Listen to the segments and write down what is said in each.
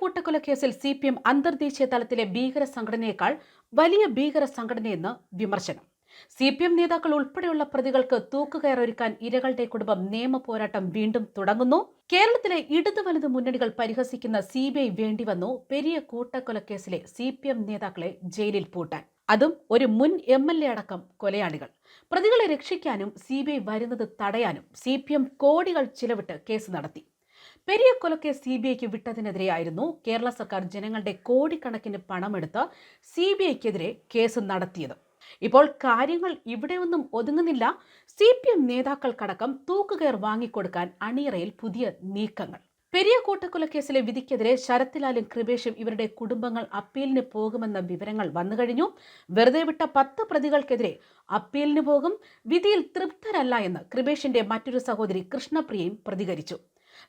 കൂട്ടക്കൊലക്കേസിൽ C P M അന്തർദേശീയ തലത്തിലെ ഭീകര സംഘടനയേക്കാൾ വലിയ ഭീകര സംഘടനയെന്ന് വിമർശനം. സി പി എം നേതാക്കൾ ഉൾപ്പെടെയുള്ള പ്രതികൾക്ക് തൂക്കുകയറൊരുക്കാൻ ഇരകളുടെ കുടുംബം നിയമ പോരാട്ടം വീണ്ടും തുടങ്ങുന്നു. കേരളത്തിലെ ഇടതു വലത് മുന്നണികൾ പരിഹസിക്കുന്ന സി ബി ഐ വേണ്ടിവന്നു പെരിയ കൂട്ടക്കൊലക്കേസിലെ സി പി എം നേതാക്കളെ ജയിലിൽ പൂട്ടാൻ. അതും ഒരു മുൻ എം എൽ എ അടക്കം കൊലയാളികൾ. പ്രതികളെ രക്ഷിക്കാനും സി ബി ഐ വരുന്നത് തടയാനും സി പി എം കോടികൾ ചിലവിട്ട് കേസ് നടത്തി. പെരിയ കൊലക്കേസ് സി ബി ഐക്ക് വിട്ടതിനെതിരെയായിരുന്നു കേരള സർക്കാർ ജനങ്ങളുടെ കോടിക്കണക്കിന് പണമെടുത്ത് സി ബി ഐക്കെതിരെ കേസ് നടത്തിയത്. ഇപ്പോൾ കാര്യങ്ങൾ ഇവിടെ ഒന്നും ഒതുങ്ങുന്നില്ല. സി പി എം നേതാക്കൾക്കടക്കം തൂക്കുകയർ വാങ്ങിക്കൊടുക്കാൻ അണിയറയിൽ പുതിയ നീക്കങ്ങൾ. പെരിയ കൂട്ടക്കൊലക്കേസിലെ വിധിക്കെതിരെ ശരത്ലാലും കൃപേഷും ഇവരുടെ കുടുംബങ്ങൾ അപ്പീലിന് പോകുമെന്ന വിവരങ്ങൾ വന്നുകഴിഞ്ഞു. വെറുതെ വിട്ട പത്ത് പ്രതികൾക്കെതിരെ അപ്പീലിന് പോകും. വിധിയിൽ തൃപ്തരല്ല എന്ന് കൃപേഷിന്റെ മറ്റൊരു സഹോദരി കൃഷ്ണപ്രിയയും പ്രതികരിച്ചു.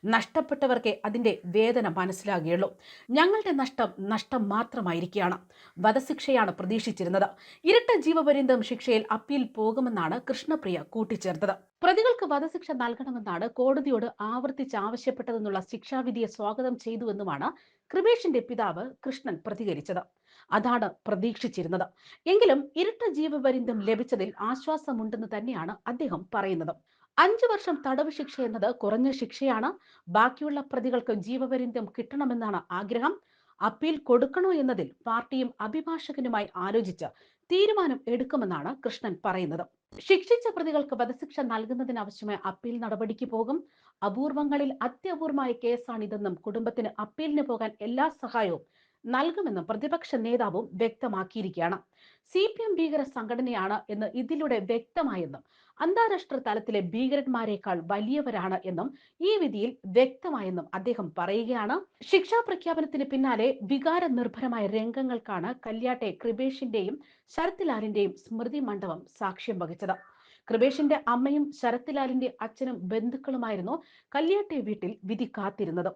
നഷ്ടപ്പെട്ടവർക്കേ അതിന്റെ വേദന മനസ്സിലാകുകയുള്ളൂ. ഞങ്ങളുടെ നഷ്ടം നഷ്ടം മാത്രമായിരിക്കുകയാണ്. വധശിക്ഷയാണ് പ്രതീക്ഷിച്ചിരുന്നത്. ഇരട്ട ജീവപര്യന്തം ശിക്ഷയിൽ അപ്പീൽ പോകുമെന്നാണ് കൃഷ്ണപ്രിയ കൂട്ടിച്ചേർത്തത്. പ്രതികൾക്ക് വധശിക്ഷ നൽകണമെന്നാണ് കോടതിയോട് ആവർത്തിച്ച് ആവശ്യപ്പെട്ടതെന്നുള്ള ശിക്ഷാവിധിയെ സ്വാഗതം ചെയ്തുവെന്നുമാണ് കൃപേഷിന്റെ പിതാവ് കൃഷ്ണൻ പ്രതികരിച്ചത്. അതാണ് പ്രതീക്ഷിച്ചിരുന്നത്. എങ്കിലും ഇരട്ട ജീവപര്യന്തം ലഭിച്ചതിൽ ആശ്വാസമുണ്ടെന്ന് തന്നെയാണ് അദ്ദേഹം പറയുന്നത്. അഞ്ചു വർഷം തടവ് ശിക്ഷ എന്നത് കുറഞ്ഞ ശിക്ഷയാണ്. ബാക്കിയുള്ള പ്രതികൾക്ക് ജീവപര്യന്തം കിട്ടണമെന്നാണ് ആഗ്രഹം. അപ്പീൽ കൊടുക്കണോ എന്നതിൽ പാർട്ടിയും അഭിഭാഷകനുമായി ആലോചിച്ച് തീരുമാനം എടുക്കുമെന്നാണ് കൃഷ്ണൻ പറയുന്നത്. ശിക്ഷിച്ച പ്രതികൾക്ക് വധശിക്ഷ നൽകുന്നതിനാവശ്യമായ അപ്പീൽ നടപടിക്ക് പോകും. അപൂർവങ്ങളിൽ അത്യപൂർവമായ കേസാണിതെന്നും കുടുംബത്തിന് അപ്പീലിന് പോകാൻ എല്ലാ സഹായവും നൽകുമെന്നും പ്രതിപക്ഷ നേതാവും വ്യക്തമാക്കിയിരിക്കുകയാണ്. സി പി എം ഭീകര സംഘടനയാണ് എന്ന് ഇതിലൂടെ വ്യക്തമായെന്നും അന്താരാഷ്ട്ര തലത്തിലെ ഭീകരന്മാരെക്കാൾ വലിയവരാണ് എന്നും ഈ വിധിയിൽ വ്യക്തമായെന്നും അദ്ദേഹം പറയുകയാണ്. ശിക്ഷാ പ്രഖ്യാപനത്തിന് പിന്നാലെ വികാര നിർഭരമായ രംഗങ്ങൾക്കാണ് കല്യാട്ടെ കൃപേഷിന്റെയും ശരത്ലാലിന്റെയും സ്മൃതി മണ്ഡപം സാക്ഷ്യം വഹിച്ചത്. കൃപേഷിന്റെ അമ്മയും ശരത്ലാലിന്റെ അച്ഛനും ബന്ധുക്കളുമായിരുന്നു കല്യാട്ടെ വീട്ടിൽ വിധി കാത്തിരുന്നത്.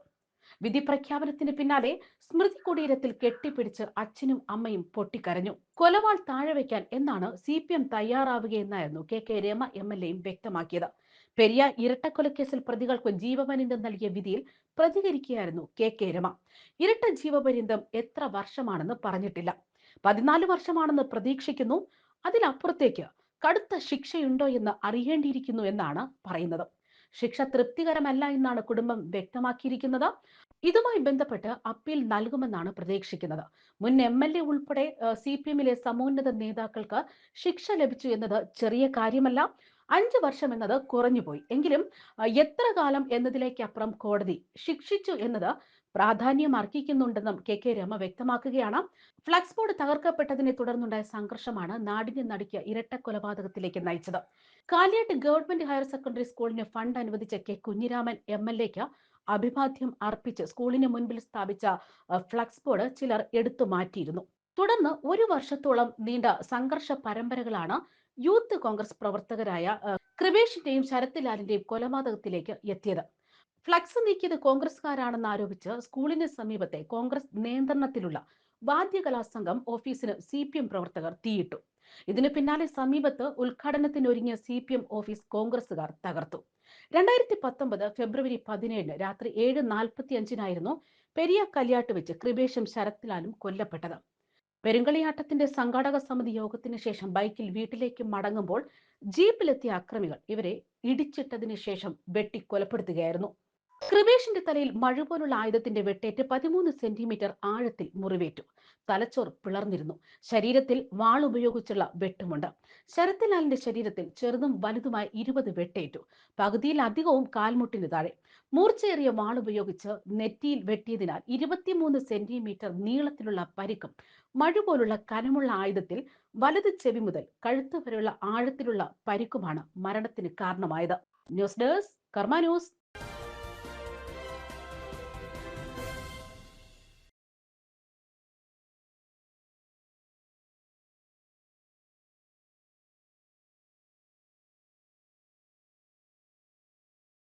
വിധി പ്രഖ്യാപനത്തിന് പിന്നാലെ സ്മൃതി കുടീരത്തിൽ കെട്ടിപ്പിടിച്ച് അച്ഛനും അമ്മയും പൊട്ടിക്കരഞ്ഞു. കൊലവാൾ താഴെ വയ്ക്കാൻ എന്നാണ് C P M തയ്യാറാവുകയെന്നായിരുന്നു K K Rama M L എയും വ്യക്തമാക്കിയത്. പെരിയ ഇരട്ടക്കൊലക്കേസിൽ പ്രതികൾക്ക് ജീവപര്യന്തം നൽകിയ വിധിയിൽ പ്രതികരിക്കുകയായിരുന്നു കെ കെ രമ. ഇരട്ട ജീവപര്യന്തം എത്ര വർഷമാണെന്ന് പറഞ്ഞിട്ടില്ല. പതിനാല് വർഷമാണെന്ന് പ്രതീക്ഷിക്കുന്നു. അതിലപ്പുറത്തേക്ക് കടുത്ത ശിക്ഷയുണ്ടോ എന്ന് അറിയേണ്ടിയിരിക്കുന്നു എന്നാണ് പറയുന്നത്. ശിക്ഷ തൃപ്തികരമല്ല എന്നാണ് കുടുംബം വ്യക്തമാക്കിയിരിക്കുന്നത്. ഇതുമായി ബന്ധപ്പെട്ട് അപ്പീൽ നൽകുമെന്നാണ് പ്രതീക്ഷിക്കുന്നത്. മുൻ എം എൽ എ ഉൾപ്പെടെ സി പി എമ്മിലെ സമോന്നത നേതാക്കൾക്ക് ശിക്ഷ ലഭിച്ചു എന്നത് ചെറിയ കാര്യമല്ല. അഞ്ച് വർഷം എന്നത് കുറഞ്ഞുപോയി. എങ്കിലും എത്ര കാലം എന്നതിലേക്കപ്പുറം കോടതി ശിക്ഷിച്ചു എന്നത് പ്രാധാന്യം അർഹിക്കുന്നുണ്ടെന്നും കെ കെ രമ വ്യക്തമാക്കുകയാണ്. ഫ്ലക്സ് ബോർഡ് തകർക്കപ്പെട്ടതിനെ തുടർന്നുണ്ടായ സംഘർഷമാണ് നാടിനെ നടുക്കിയ ഇരട്ട കൊലപാതകത്തിലേക്ക് നയിച്ചത്. കാലിയാട്ട് ഗവൺമെന്റ് ഹയർ സെക്കൻഡറി സ്കൂളിന് ഫണ്ട് അനുവദിച്ച കെ കുഞ്ഞിരാമൻ എം എൽ എക്ക് അഭിവാദ്യം അർപ്പിച്ച് സ്കൂളിന് മുൻപിൽ സ്ഥാപിച്ച ഫ്ലക്സ് ബോർഡ് ചിലർ എടുത്തു മാറ്റിയിരുന്നു. തുടർന്ന് ഒരു വർഷത്തോളം നീണ്ട സംഘർഷ പരമ്പരകളാണ് യൂത്ത് കോൺഗ്രസ് പ്രവർത്തകരായ കൃപേഷിന്റെയും ശരത്ലാലിന്റെയും കൊലപാതകത്തിലേക്ക് എത്തിയത്. ഫ്ലക്സ് നീക്കിയത് കോൺഗ്രസ്കാരാണെന്ന് ആരോപിച്ച് സ്കൂളിന് സമീപത്തെ കോൺഗ്രസ് നിയന്ത്രണത്തിലുള്ള വാദ്യകലാ സംഘം ഓഫീസിന് സി പി എം പ്രവർത്തകർ തീയിട്ടു. ഇതിനു പിന്നാലെ സമീപത്ത് ഉദ്ഘാടനത്തിനൊരുങ്ങിയ സി പി എം ഓഫീസ് കോൺഗ്രസുകാർ തകർത്തു. രണ്ടായിരത്തി പത്തൊമ്പത് ഫെബ്രുവരി പതിനേഴിന് രാത്രി ഏഴ് നാൽപ്പത്തി അഞ്ചിനായിരുന്നു പെരിയ കല്യാട്ട് വെച്ച് കൃപേഷും ശരത്ലാലും കൊല്ലപ്പെട്ടത്. പെരുങ്കളിയാട്ടത്തിന്റെ സംഘാടക സമിതി യോഗത്തിന് ശേഷം ബൈക്കിൽ വീട്ടിലേക്ക് മടങ്ങുമ്പോൾ ജീപ്പിലെത്തിയ അക്രമികൾ ഇവരെ ഇടിച്ചിട്ടതിന് ശേഷം വെട്ടി കൊലപ്പെടുത്തുകയായിരുന്നു കൃപേഷിന്റെ തലയിൽ മഴ പോലുള്ള ആയുധത്തിന്റെ വെട്ടേറ്റ് പതിമൂന്ന് സെന്റിമീറ്റർ ആഴത്തിൽ മുറിവേറ്റു. തലച്ചോർ പിളർന്നിരുന്നു. ശരീരത്തിൽ വാൾ ഉപയോഗിച്ചുള്ള വെട്ടുമുണ്ട്. ശരത്ലാലിന്റെ ശരീരത്തിൽ ചെറുതും വലുതുമായ ഇരുപത് വെട്ടേറ്റു. പകുതിയിലധികവും കാൽമുട്ടിന് താഴെ. മൂർച്ചയേറിയ വാൾ ഉപയോഗിച്ച് നെറ്റിയിൽ വെട്ടിയതിനാൽ ഇരുപത്തിമൂന്ന് സെന്റിമീറ്റർ നീളത്തിലുള്ള പരിക്കും മഴ പോലുള്ള കനമുള്ള ആയുധത്തിൽ വലത് ചെവി മുതൽ കഴുത്ത് വരെയുള്ള ആഴത്തിലുള്ള പരിക്കുമാണ് മരണത്തിന് കാരണമായത്. News desk Karma news.